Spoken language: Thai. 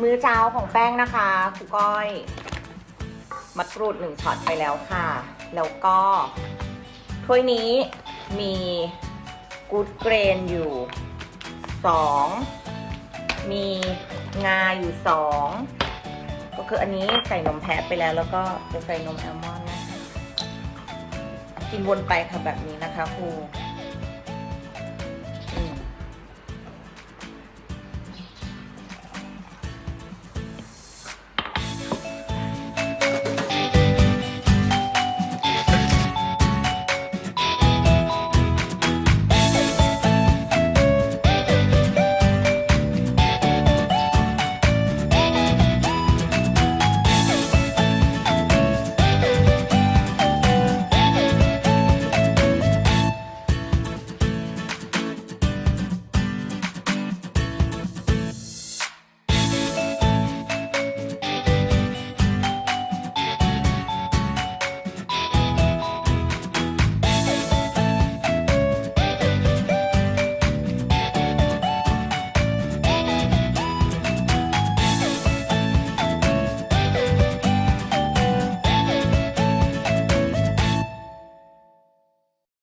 มื้อเช้าของแป้งนะคะครูก้อยมะกรูดหนึ่งช็อตไปแล้วค่ะ แล้วก็ถ้วยนี้มีกูดเกรนอยู่สองมีงาอยู่สองก็คืออันนี้ใส่นมแพะไปแล้ว แล้วก็จะใส่นมแอลมอนด์นะคะกินวนไปค่ะแบบนี้นะคะครู